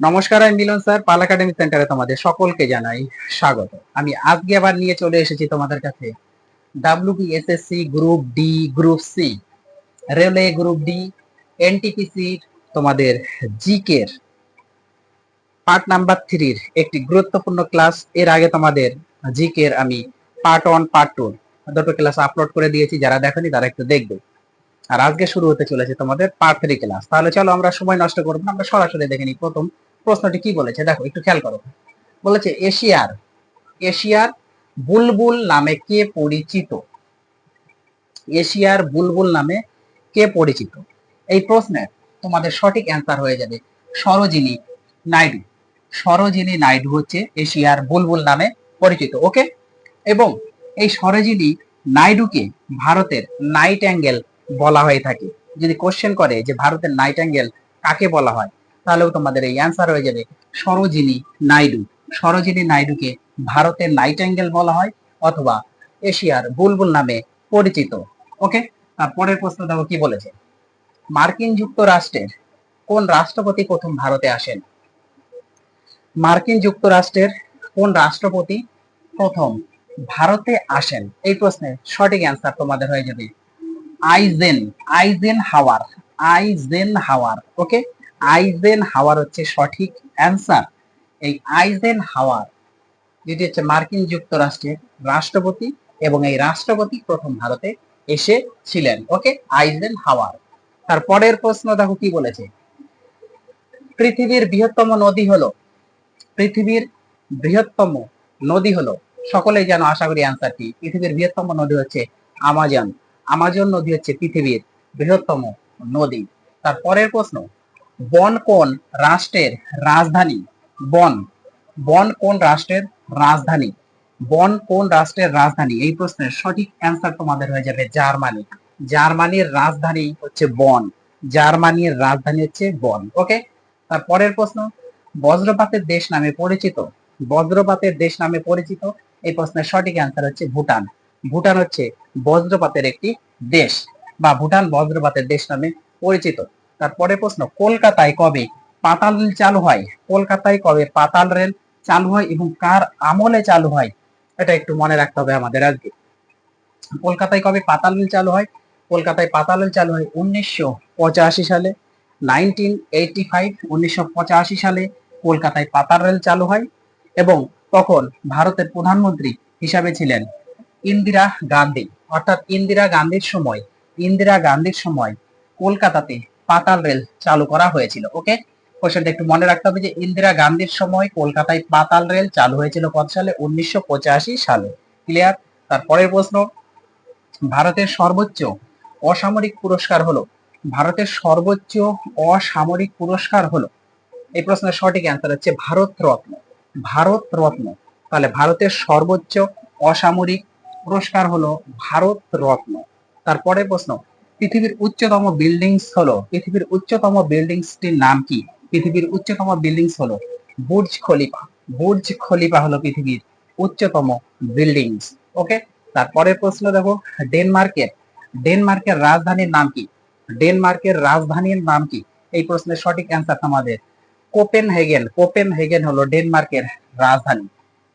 নমস্কার, আমি মিলন স্যার, পাল একাডেমি সেন্টারে তোমাদের সকলকে জানাই স্বাগত। আমি আজকে আবার নিয়ে চলে এসেছি তোমাদের কাছে WBSSC group D group C railway group D NTPC তোমাদের জিকের পার্ট নাম্বার থ্রির একটি গুরুত্বপূর্ণ ক্লাস এর আগে তোমাদের জিকের আমি পার্ট ওয়ান পার্ট টু দুটো ক্লাস আপলোড করে দিয়েছি। যারা দেখেনি তারা একটু দেখবে। আর আজকে শুরু হতে চলেছে তোমাদের পার্ট থ্রি ক্লাস তাহলে চলো আমরা সময় নষ্ট করব না, আমরা সরাসরি দেখে নিই প্রথম। প্রশ্নটি কি বলেছে? দেখো, একটু খেয়াল করো। বলেছে, এশিয়ার এশিয়ার বুলবুল নামে কে পরিচিত? এশিয়ার বুলবুল নামে কে পরিচিত? এই প্রশ্নের তোমাদের সঠিক অ্যান্সার হয়ে যাবে সরোজিনী নাইডু। সরোজিনী নাইডু হচ্ছে এশিয়ার বুলবুল নামে পরিচিত, ওকে? এবং এই সরোজিনী নাইডুকে ভারতের নাইট অ্যাঙ্গেল বলা হয়ে থাকে। যদি কোশ্চেন করে যে ভারতের নাইট অ্যাঙ্গেল কাকে বলা হয়? তাহলেও তোমাদের এই অ্যান্সার হয়ে যাবে সরোজিনী নাইডু। সরোজিনী নাইডুকে ভারতের নাইট অ্যাঙ্গেল বলা হয় অথবা এশিয়ার বুলবুল নামে পরিচিত। ওকে তারপরের প্রশ্ন দেখো কি বলেছে? মার্কিন যুক্তরাষ্ট্রের কোন রাষ্ট্রপতি প্রথম ভারতে আসেন? মার্কিন যুক্তরাষ্ট্রের কোন রাষ্ট্রপতি প্রথম ভারতে আসেন? এই প্রশ্নের সঠিক অ্যান্সার তোমাদের হয়ে যাবে। আইজেন আইজেন হাওয়ার আইজেন হাওয়ার ওকে আইজেন হাওয়ার হচ্ছে সঠিক অ্যান্সার এই আইজেন হাওয়ার যেটি হচ্ছে মার্কিন যুক্তরাষ্ট্রের রাষ্ট্রপতি এবং এই রাষ্ট্রপতি প্রথম ভারতে এসেছিলেন ওকে আইজেন হাওয়ার তারপরের প্রশ্ন দেখো কি বলেছে? পৃথিবীর বৃহত্তম নদী হলো, পৃথিবীর বৃহত্তম নদী হলো। সকলেই যেন আশা করি অ্যান্সারটি পৃথিবীর বৃহত্তম নদী হচ্ছে আমাজন। আমাজন নদী হচ্ছে পৃথিবীর বৃহত্তম নদী। তার পরের প্রশ্ন বন কোন রাষ্ট্রের রাজধানী? বন। বন কোন রাষ্ট্রের রাজধানী? বন কোন রাষ্ট্রের রাজধানী? এই প্রশ্নের সঠিক অ্যান্সার তোমাদের হয়ে যাবে জার্মানি। জার্মানির রাজধানী হচ্ছে বন। জার্মানির রাজধানী হচ্ছে বন। ওকে? তার পরের প্রশ্ন। বজ্রপাতের দেশ নামে পরিচিত। বজ্রপাতের দেশ নামে পরিচিত। এই প্রশ্নের সঠিক অ্যান্সার হচ্ছে ভুটান। ভুটান হচ্ছে বজ্রপাতের একটি দেশ বা ভুটান বজ্রপাতের দেশ নামে পরিচিত। তারপরে প্রশ্ন, কলকাতায় কবে পাতাল রেল চালু হয়? কলকাতায় কবে পাতাল রেল চালু হয় এবং কার আমলে চালু হয়? এটা একটু মনে রাখতে হবে আমাদের আজকে। কলকাতায় কবে পাতাল রেল চালু হয়? কলকাতায় পাতাল রেল চালু হয় উনিশশো পঁচাশি সালে, নাইনটিন এইটি ফাইভ, উনিশশো পঁচাশি সালে কলকাতায় পাতাল রেল চালু হয় এবং তখন ভারতের প্রধানমন্ত্রী হিসাবে ছিলেন ইন্দিরা গান্ধী। অর্থাৎ ইন্দিরা গান্ধীর সময়, ইন্দিরা গান্ধীর সময় কলকাতাতে পাতাল রেল চালু করা হয়েছিল ওকে কোশ্চেনটা একটু মনে রাখতে হবে যে ইন্দিরা গান্ধীর সময় কলকাতায় পাতাল রেল চালু হয়েছিল কত সালে? উনিশশো সালে। ক্লিয়ার তারপরের প্রশ্ন, ভারতের সর্বোচ্চ অসামরিক পুরস্কার হলো? ভারতের সর্বোচ্চ অসামরিক পুরস্কার হলো? এই প্রশ্নের সঠিক অ্যান্সার হচ্ছে ভারত রত্ন ভারত রত্ন তাহলে ভারতের সর্বোচ্চ অসামরিক পুরস্কার হলো ভারত রত্ন তারপরে প্রশ্ন পৃথিবীর উচ্চতম বিল্ডিংস হলো, পৃথিবীর উচ্চতম বিল্ডিংসটির নাম কি? পৃথিবীর উচ্চতম বিল্ডিংস হলো বুর্জ খলিফা। বুর্জ খলিফা হলো পৃথিবীর উচ্চতম বিল্ডিংস ওকে তারপরের প্রশ্ন দেখো, ডেনমার্কের। ডেনমার্কের রাজধানীর নাম কি? ডেনমার্কের রাজধানীর নাম কি? এই প্রশ্নের সঠিক অ্যান্সার তোমাদের কোপেন হেগেন কোপেন হেগেন হলো ডেনমার্কের রাজধানী।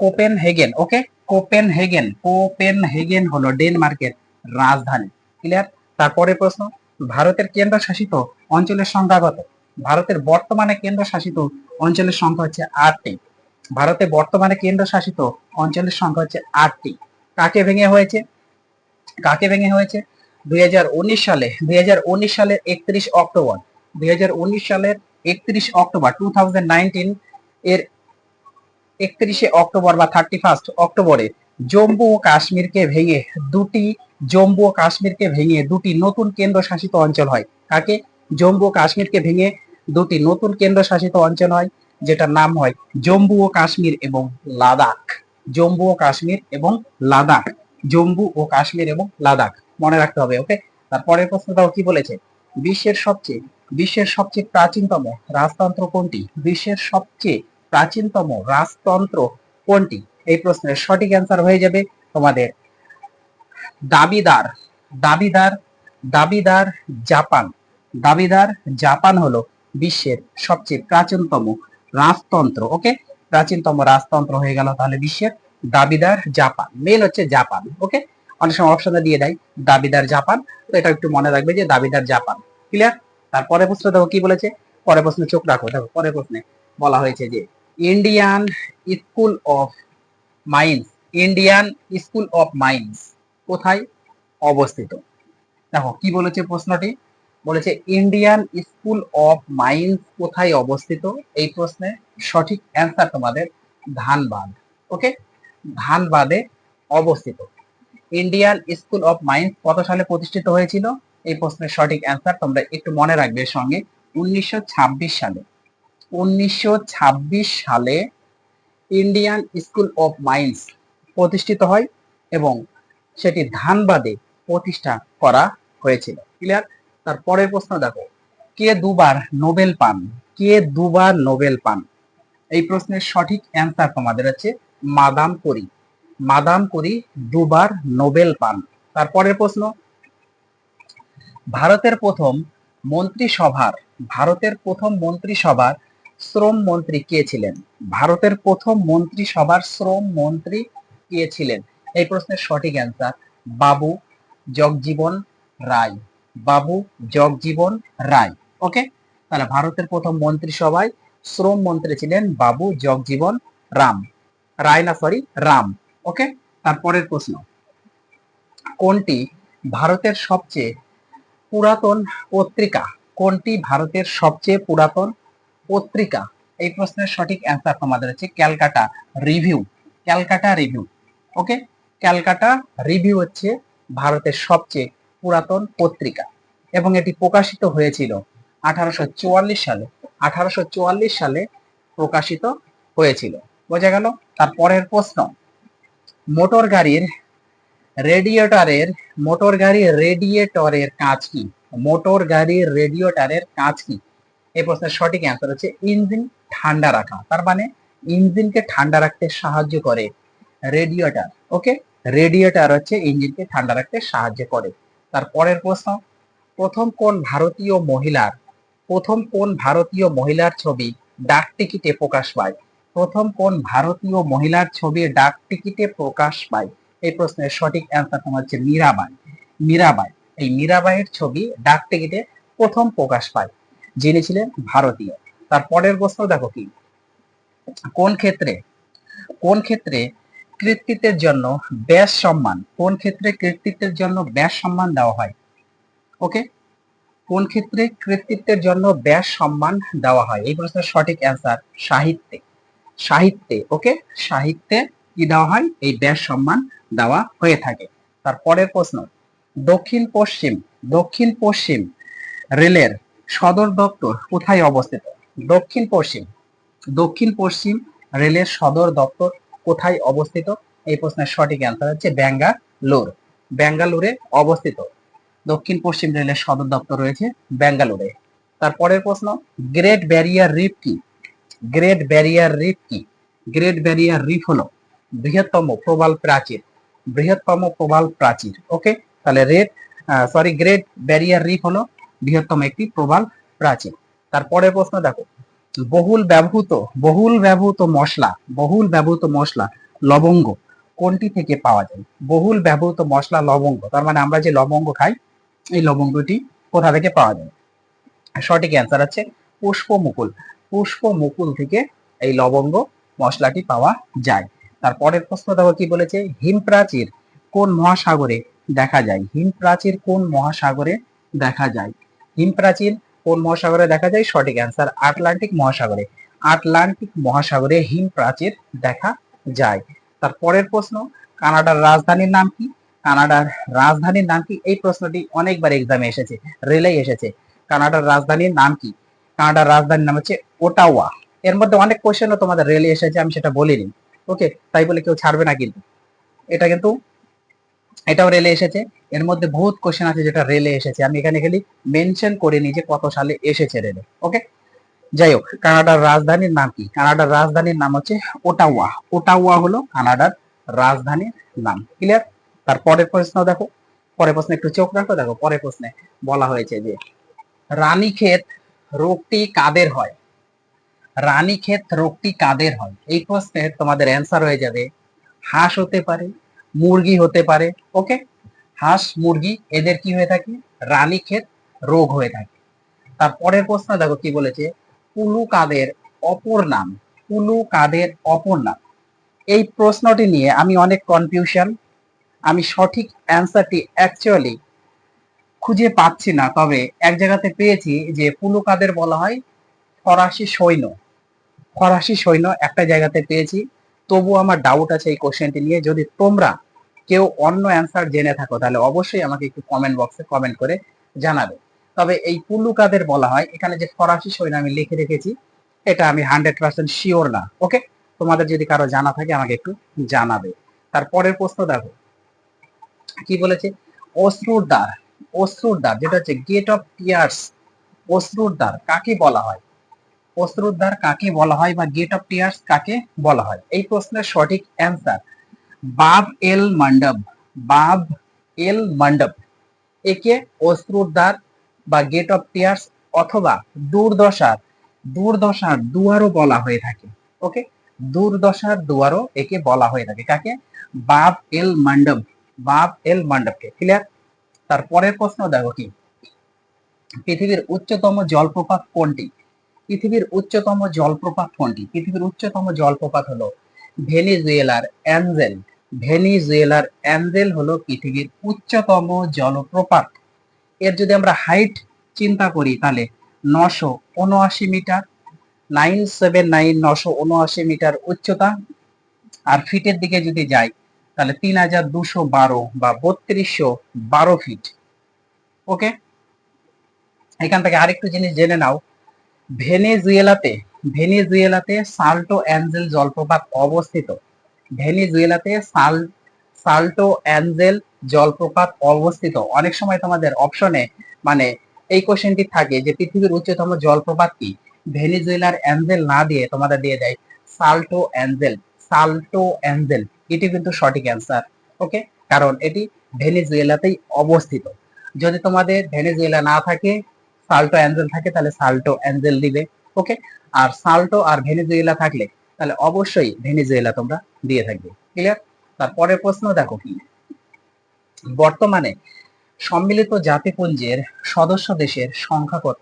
Copenhagen okay Copenhagen Copenhagen হলো ডেনমার্কের রাজধানী। ক্লিয়ার তারপরে প্রশ্ন, ভারতের কেন্দ্র শাসিত অঞ্চলের সংখ্যা কত? ভারতের বর্তমানে কেন্দ্র শাসিত অঞ্চলের সংখ্যা হচ্ছে আটটি। ভারতে বর্তমানে কেন্দ্র শাসিত অঞ্চলের সংখ্যা হচ্ছে আটটি। কাকে ভেঙে হয়েছে? কাকে ভেঙে হয়েছে? দুই হাজার উনিশ সালে, দুই হাজার উনিশ সালের একত্রিশ অক্টোবর, দুই হাজার উনিশ সালের একত্রিশ অক্টোবর টু এর একত্রিশে অক্টোবর বা থার্টি ফার্স্ট অক্টোবরে জম্মু ও কাশ্মীরকে ভেঙে দুটি জম্মু ও কাশ্মীরকে ভেঙে দুটি নতুন কেন্দ্র শাসিত অঞ্চল হয়। কাকে? জম্মু ও কাশ্মীরকে ভেঙে দুটি নতুন কেন্দ্র শাসিত অঞ্চল হয়, যেটার নাম হয় জম্মু ও কাশ্মীর এবং লাদাখ। জম্মু ও কাশ্মীর এবং লাদাখ। জম্মু ও কাশ্মীর এবং লাদাখ। মনে রাখতে হবে, ওকে? তারপরের প্রশ্নটাও কি বলেছে? বিশ্বের সবচেয়ে বিশ্বের সবচেয়ে প্রাচীনতম রাজতন্ত্র কোনটি? বিশ্বের সবচেয়ে প্রাচীনতম রাজতন্ত্র কোনটি? এই প্রশ্নের সঠিক অ্যান্সার হয়ে যাবে তোমাদের দাবিদার দাবিদার দাবিদার জাপান। দাবিদার জাপান হলো বিশ্বের সবচেয়ে প্রাচীনতম রাজতন্ত্র, ওকে? প্রাচীনতম রাজতন্ত্র হয়ে গেল তাহলে বিশ্বের দাবিদার জাপান। মেন হচ্ছে জাপান, ওকে? অনেক সময় অপশনে দিয়ে দেয়, দাবিদার জাপান। তো এটা একটু মনে রাখবে যে দাবিদার জাপান। ক্লিয়ার তারপরে প্রশ্ন দেখো কি বলেছে? পরে প্রশ্নে চোখ রাখো। দেখো পরে প্রশ্নে বলা হয়েছে যে Indian school of mines Indian school of mines কোথায় অবস্থিত? দেখো, কি বলেছে প্রশ্নটি? বলেছে ইন্ডিয়ান স্কুল অফ মাইন্স কোথায় অবস্থিত? এই প্রশ্নে সঠিক অ্যান্সার তোমাদের ধানবাদ ওকে ধানবাদে অবস্থিত। ইন্ডিয়ান স্কুল অফ মাইন্স কত সালে প্রতিষ্ঠিত হয়েছিল? এই প্রশ্নের সঠিক অ্যান্সার তোমরা একটু মনে রাখবে সঙ্গে। উনিশশো ছাব্বিশ সালে, উনিশশো ছাব্বিশ সালে ইন্ডিয়ান স্কুল অফ মাইন্স প্রতিষ্ঠিত হয় এবং সেটি ধানবাদে প্রতিষ্ঠা করা হয়েছিল। ক্লিয়ার? তার পরের প্রশ্ন দেখো। কে দুবার নোবেল পান? কে দুবার নোবেল পান? এই প্রশ্নের সঠিক অ্যান্সার তোমাদের হচ্ছে মাদাম করি। মাদাম করি দুবার নোবেল পান। তারপরের প্রশ্ন। ভারতের প্রথম মন্ত্রিসভার, ভারতের প্রথম মন্ত্রিসভার শ্রম মন্ত্রী কে ছিলেন? ভারতের প্রথম মন্ত্রিসভার শ্রম মন্ত্রী কে ছিলেন? এই প্রশ্নের সঠিক অ্যান্সার বাবু জগজীবন রায়। বাবু জগজীবন রায়। ওকে তাহলে ভারতের প্রথম মন্ত্রিসভায় শ্রম মন্ত্রী ছিলেন বাবু জগজীবন রাম। রায় না সরি রাম। ওকে তারপরের প্রশ্ন। কোনটি ভারতের সবচেয়ে পুরাতন পত্রিকা? কোনটি ভারতের সবচেয়ে পুরাতন পত্রিকা? এই প্রশ্নের সঠিক অ্যান্সার তোমাদের হচ্ছে Calcutta review. Calcutta review. Okay Calcutta review হচ্ছে ভারতের সবচেয়ে পুরাতন পত্রিকা এবং এটি প্রকাশিত হয়েছিল আঠারোশো চুয়াল্লিশ সালে। আঠারোশো চুয়াল্লিশ সালে প্রকাশিত হয়েছিল। বোঝা গেল তার পরের প্রশ্ন। মোটর গাড়ির রেডিয়েটরের, মোটর গাড়ির রেডিয়েটরের কাজ কি? মোটর গাড়ির রেডিয়েটরের কাজ কি? এই প্রশ্নের সঠিক অ্যান্সার হচ্ছে ইঞ্জিন ঠান্ডা রাখা। তার মানে ইঞ্জিনকে ঠান্ডা রাখতে সাহায্য করে রেডিয়েটর ওকে? রেডিয়েটর হচ্ছে ইঞ্জিনকে ঠান্ডা রাখতে সাহায্য করে। তার পরের প্রশ্ন, প্রথম কোন ভারতীয় মহিলার, প্রথম কোন ভারতীয় মহিলার ছবি ডাক টিকিটে প্রকাশ পায়? প্রথম কোন ভারতীয় মহিলার ছবি ডাক টিকিটে প্রকাশ পায়? এই প্রশ্নের সঠিক অ্যান্সার তোমার হচ্ছে মীরাবাই। মীরাবাই, এই মীরাবাইয়ের ছবি ডাক টিকিটে প্রথম প্রকাশ পায়। যিনি ছিলেন ভারতীয়। তার পরের প্রশ্ন দেখো কি? কোন ক্ষেত্রে কোন ক্ষেত্রে কৃতিত্বের জন্য ব্যাস সম্মান। কোন ক্ষেত্রে কৃতিত্বের জন্য ব্যাস সম্মান দেওয়া হয়? ওকে কোন ক্ষেত্রে কৃতিত্বের জন্য ব্যাস সম্মান দেওয়া হয়? এই প্রশ্নের সঠিক অ্যান্সার সাহিত্যে। সাহিত্যে ওকে সাহিত্যে কি দেওয়া হয়? এই ব্যাস সম্মান দেওয়া হয়ে থাকে। তার পরের প্রশ্ন, দক্ষিণ পশ্চিম দক্ষিণ পশ্চিম রেলের সদর দপ্তর কোথায় অবস্থিত? দক্ষিণ পশ্চিম দক্ষিণ পশ্চিম রেলের সদর দপ্তর কোথায় অবস্থিত? এই প্রশ্নের সঠিক অ্যান্সার হচ্ছে ব্যাঙ্গালোর। ব্যাঙ্গালোরে অবস্থিত। দক্ষিণ পশ্চিম রেলের সদর দপ্তর রয়েছে ব্যাঙ্গালোরে। তারপরের প্রশ্ন, গ্রেট ব্যারিয়ার রিফ কি? গ্রেট ব্যারিয়ার রিফ কি? গ্রেট ব্যারিয়ার রিফ হলো বৃহত্তম প্রবাল প্রাচীর। বৃহত্তম প্রবাল প্রাচীর, ওকে? তাহলে red sorry Great Barrier Reef হলো বৃহত্তম একটি প্রবাল প্রাচীর। তারপরের প্রশ্ন দেখো বহুল ব্যবহৃত বহুল ব্যবহৃত মশলা, বহুল ব্যবহৃত মশলা, লবঙ্গ কোনটি থেকে পাওয়া যায়? বহুল ব্যবহৃত মশলা, লবঙ্গ, তার মানে আমরা যে লবঙ্গ খাই, এই লবঙ্গটি কোথা থেকে পাওয়া যায়? সঠিক অ্যান্সার আছে পুষ্প মুকুল পুষ্প মুকুল থেকে এই লবঙ্গ মশলাটি পাওয়া যায়। তারপরের প্রশ্ন দেখো কি বলেছে, হিম প্রাচীর কোন মহাসাগরে দেখা যায়? হিম প্রাচীর কোন মহাসাগরে দেখা যায়? হিম প্রাচীর কোন মহাসাগরে দেখা যায়? সঠিক অ্যান্সার আটলান্টিক মহাসাগরে। আটলান্টিক মহাসাগরে হিম প্রাচীর দেখা যায়। তার পরের প্রশ্ন, কানাডার রাজধানীর নাম কি? কানাডার রাজধানীর নাম কি? এই প্রশ্নটি অনেকবার এক্সামে এসেছে রেলে এসেছে। কানাডার রাজধানীর নাম কি? কানাডার রাজধানীর নাম হচ্ছে ওটাওয়া। এর মধ্যে অনেক কোশ্চেনও তোমাদের রেলে এসেছে, আমি সেটা বলিনি। ওকে তাই বলে কেউ ছাড়বে না কিন্তু। এটা কিন্তু এটাও রেলে এসেছে। এর মধ্যে বহুত কোশ্চেন আছে যেটা রেলে এসেছে। আমি এখানে খালি মেনশন করে নিই যে কত সালে এসেছে রেলে ওকে যাই হোক, কানাডার রাজধানীর নাম কি? কানাডার রাজধানীর নাম হচ্ছে ওটাওয়া। ওটাওয়া হলো কানাডার রাজধানীর নাম। ক্লিয়ার তার পরের প্রশ্ন দেখো। পরের প্রশ্নে একটু চোখ রাখো। দেখো, পরের প্রশ্নে বলা হয়েছে যে, রানীক্ষেত রোগটি কাদের হয়? রানীক্ষেত রোগটি কাদের হয়? এই প্রশ্নের তোমাদের অ্যান্সার হয়ে যাবে, হাঁস হতে পারে মুরগি হতে পারে ওকে হাঁস, মুরগি, এদের কি হয়ে থাকে? রানীক্ষেত রোগ হয়ে থাকে। তারপরের প্রশ্ন, দেখো কি বলেছে? পুলু কাদের অপর নাম? পুলু কাদের অপর নাম? এই প্রশ্নটি নিয়ে আমি অনেক কনফিউশন আমি সঠিক অ্যান্সারটি অ্যাকচুয়ালি খুঁজে পাচ্ছি না, তবে এক জায়গাতে পেয়েছি যে পুলু কাদের বলা হয়? ফরাসি সৈন্য। ফরাসি সৈন্য একটা জায়গাতে পেয়েছি। তবু আমার ডাউট আছে এই কোশ্চেনটি নিয়ে। যদি তোমরা কেউ অন্য অ্যান্সার জেনে থাকো, তাহলে অবশ্যই আমাকে একটু কমেন্ট বক্সে কমেন্ট করে জানাবে। তবে এই পুলু কাদের বলা হয়, এখানে যে ফরাসি সৈন্য আমি লিখে রেখেছি, এটা আমি হান্ড্রেড পার্সেন্ট শিওর না ওকে তোমাদের যদি কারও জানা থাকে, আমাকে একটু জানাবে। তারপরের প্রশ্ন দেখো, কি বলেছে? অশ্রুর দ্বার অশ্রুর দ্বার যেটা হচ্ছে গেট অফ টিয়ার্স অশ্রুর দ্বার কাকে বলা হয়? অশ্রুর দ্বার কাকে বলা হয় বা গেট অফ টিয়ার্স কাকে বলা হয়? এই প্রশ্নের সঠিক অ্যান্সার বাব এল মণ্ডপ বাব এল মণ্ডপ একে অশ্রুর দ্বার বা গেট অফ টিয়ার্স অথবা দুর্দশার দুর্দশার দুয়ারও বলা হয়ে থাকে ওকে দুর্দশার দুয়ারও একে বলা হয়ে থাকে। কাকে? বাব এল মণ্ডপ বাব এল মণ্ডপকে ক্লিয়ার তারপরের প্রশ্ন দেখো কি? পৃথিবীর উচ্চতম জলপ্রপাত কোনটি? পৃথিবীর উচ্চতম জলপ্রপাত কোনটি? পৃথিবীর উচ্চতম জলপ্রপাত হলো ভেনিজুয়েলার অ্যাঞ্জেল। ভেনিজুয়েলার অ্যাঞ্জেল হলো পৃথিবীর উচ্চতম জলপ্রপাত। এর যদি আমরা হাইট চিন্তা করি, তাহলে নশো উনআশি মিটার, নাইন সেভেন নাইন, নশো উনআশি মিটার উচ্চতা। আর ফিটের দিকে যদি যাই, তাহলে তিন হাজার দুশো বারো বা বত্রিশশো বারো ফিট। ওকে? এখান থেকে আরেকটু জিনিস জেনে নাও। ভেনেজুয়েলাতে ভেনেজুয়েলাতে সাল্টো অ্যাঞ্জেল জলপ্রপাত অবস্থিত। ভেনেজুয়েলাতে সাল সাল্টো অ্যাঞ্জেল জলপ্রপাত অবস্থিত। অনেক সময় তোমাদের অপশনে মানে এই কোশ্চেনটি থাকে যে পৃথিবীর উচ্চতম জলপ্রপাত কি? ভেনেজুয়েলার অ্যাঞ্জেল না দিয়ে তোমাদের দিয়ে দেয় সাল্টো অ্যাঞ্জেল। সাল্টো অ্যাঞ্জেল। এটি কিন্তু সঠিক অ্যান্সার ওকে কারণ এটি ভেনেজুয়েলাতেই অবস্থিত। যদি তোমাদের ভেনেজুয়েলা না থাকে, সাল্টো অ্যাঞ্জেল থাকে, তাহলে সাল্টো অ্যাঞ্জেল দিবে। ওকে? আর সাল্টো আর ভেনেজুয়েলা থাকলে, তাহলে অবশ্যই ভেনেজুয়েলা তোমরা দিয়ে থাকবে। ক্লিয়ার তারপরের প্রশ্ন দেখো কি? বর্তমানে সম্মিলিত জাতিপুঞ্জের সদস্য দেশের সংখ্যা কত?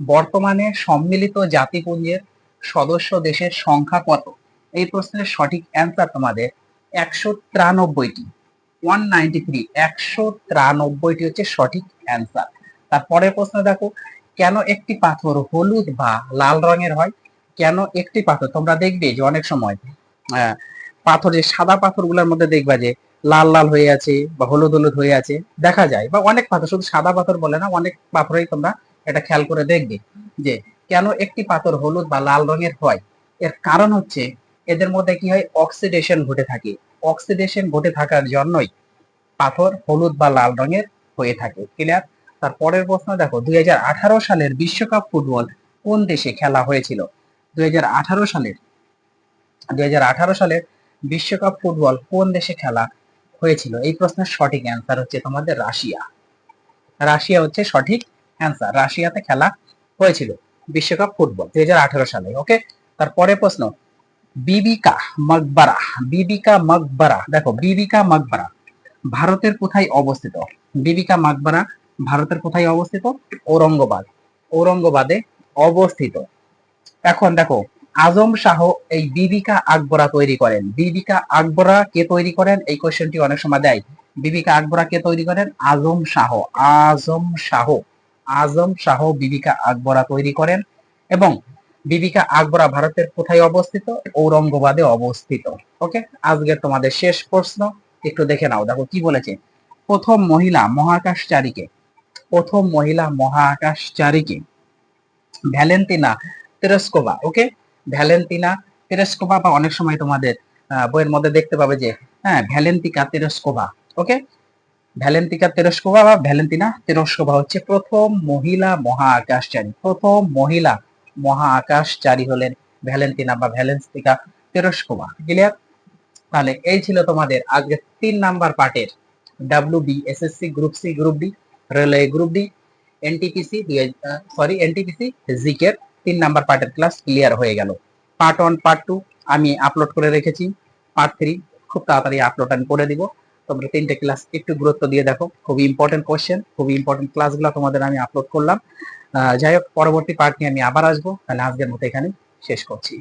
বর্তমানে সম্মিলিত জাতিপুঞ্জের সদস্য দেশের সংখ্যা কত? এই প্রশ্নের সঠিক অ্যান্সার তোমাদের একশো তিরানব্বইটি। ওয়ান নাইনটি থ্রি একশো তিরানব্বইটি হচ্ছে সঠিক অ্যান্সার তারপরের প্রশ্ন দেখো কেন একটি পাথর হলুদ বা লাল রঙের হয়? কেন একটি পাথর? তোমরা দেখবে যে অনেক সময় পাথর যে সাদা পাথরগুলোর মধ্যে দেখবা যে লাল লাল হয়ে আছে বা হলুদ হলুদ হয়ে আছে, দেখা যায়। বা অনেক পাথর, শুধু সাদা পাথর বলে না, অনেক পাথরেই তোমরা এটা খেয়াল করে দেখবে যে কেন একটি পাথর হলুদ বা লাল রঙের হয়? এর কারণ হচ্ছে এদের মধ্যে কি হয়? অক্সিডেশন ঘটে থাকে। অক্সিডেশন ঘটে থাকার জন্যই পাথর হলুদ বা লাল রঙের হয়ে থাকে। ক্লিয়ার তারপরের প্রশ্ন দেখো, দুই হাজার আঠারো সালের বিশ্বকাপ ফুটবল কোন দেশে খেলা হয়েছিল? দুই সালের দুই সালের বিশ্বকাপ ফুটবল কোন দেশে খেলা হয়েছিল? এই প্রশ্নের সঠিক অ্যান্সার হচ্ছে তোমাদের রাশিয়া। রাশিয়া হচ্ছে সঠিক অ্যান্সার রাশিয়াতে খেলা হয়েছিল বিশ্বকাপ ফুটবল দুই হাজার আঠারো সালে ওকে তারপরে প্রশ্ন, বিবিকা মকবরা বিবিকা মকবরা, দেখো, বিবিকা মকবরা ভারতের কোথায় অবস্থিত? বিবিকা মকবরা ভারতের কোথায় অবস্থিত? ঔরঙ্গবাদ। ঔরঙ্গবাদে অবস্থিত। এখন দেখো, আজম শাহ এই বিবিকা আকবরা তৈরি করেন। বিবিকা আকবরা কে তৈরি করেন? এই কোশ্চেনটি অনেক সময় দেয়। বিবিকা আকবরা কে তৈরি করেন? আজম শাহ। আজম শাহ। আজম শাহ বিবিকা আকবরা তৈরি করেন এবং বিবিকা আকবরা ভারতের কোথায় অবস্থিত? ঔরঙ্গবাদে অবস্থিত। ওকে আজকে তোমাদের শেষ প্রশ্ন। একটু দেখে নাও। দেখো কি বলেছে? প্রথম মহিলা মহাকাশচারীকে প্রথম মহিলা মহাকাশচারীকে ভ্যালেন্টিনা তেরস্কোভা ওকে ভ্যালেন্টিনা তেরস্কোভা বা অনেক সময় তোমাদের বইয়ের মধ্যে দেখতে পাবে যে হ্যাঁ ভ্যালেন্টিকা তেরস্কোভা ওকে ভ্যালেন্টিকা তেরস্কোভা বা ভ্যালেন্টিনা তেরস্কোভা হচ্ছে প্রথম মহিলা মহাকাশচারী প্রথম মহিলা মহাকাশচারী হলেন ভ্যালেন্টিনা বা ভ্যালেন্সিকা তেরস্কোভা ক্লিয়ার তাহলে এই ছিল তোমাদের আজকে তিন নাম্বার পার্টের W B SSC group C group D railway group D NTPC sorry NTPC জিকের তিন নাম্বার পার্টের ক্লাস ক্লিয়ার হয়ে গেল। পার্ট ওয়ান পার্ট টু আমি আপলোড করে রেখেছি। পার্ট থ্রি খুব তাড়াতাড়ি আপলোড আমি করে দিব। তোমরা তিনটে ক্লাস একটু গুরুত্ব দিয়ে দেখো। খুবই ইম্পর্টেন্ট কোশ্চেন খুবই ইম্পর্টেন্ট ক্লাসগুলো তোমাদের আমি আপলোড করলাম। যাই হোক, পরবর্তী পার্ট নিয়ে আমি আবার আসব। তাহলে আজকের মতো এখানে শেষ করছি।